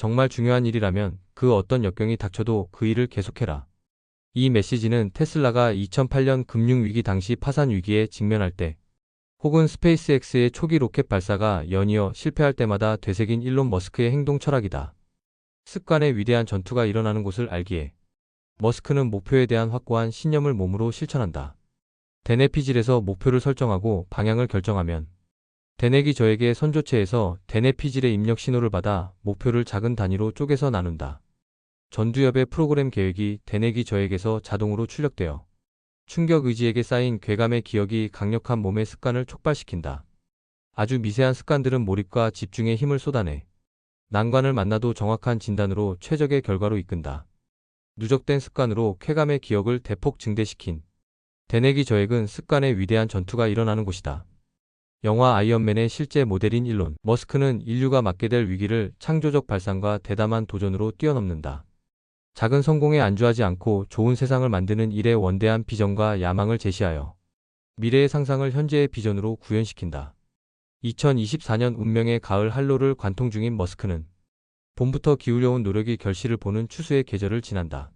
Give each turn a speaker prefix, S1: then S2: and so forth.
S1: 정말 중요한 일이라면 그 어떤 역경이 닥쳐도 그 일을 계속해라. 이 메시지는 테슬라가 2008년 금융위기 당시 파산 위기에 직면할 때 혹은 스페이스X의 초기 로켓 발사가 연이어 실패할 때마다 되새긴 일론 머스크의 행동 철학이다. 습관의 위대한 전투가 일어나는 곳을 알기에 머스크는 목표에 대한 확고한 신념을 몸으로 실천한다. 대내피질에서 목표를 설정하고 방향을 결정하면 대내기 저에게 선조체에서 대내피질의 입력 신호를 받아 목표를 작은 단위로 쪼개서 나눈다. 전두엽의 프로그램 계획이 대내기 저에게서 자동으로 출력되어 충격 의지에게 쌓인 괴감의 기억이 강력한 몸의 습관을 촉발시킨다. 아주 미세한 습관들은 몰입과 집중에 힘을 쏟아내 난관을 만나도 정확한 진단으로 최적의 결과로 이끈다. 누적된 습관으로 쾌감의 기억을 대폭 증대시킨 대내기 저액은 습관의 위대한 전투가 일어나는 곳이다. 영화 아이언맨의 실제 모델인 일론 머스크는 인류가 맞게 될 위기를 창조적 발상과 대담한 도전으로 뛰어넘는다. 작은 성공에 안주하지 않고 좋은 세상을 만드는 일에 원대한 비전과 야망을 제시하여 미래의 상상을 현재의 비전으로 구현시킨다. 2024년 운명의 가을 할로를 관통 중인 머스크는 봄부터 기울여온 노력이 결실을 보는 추수의 계절을 지난다.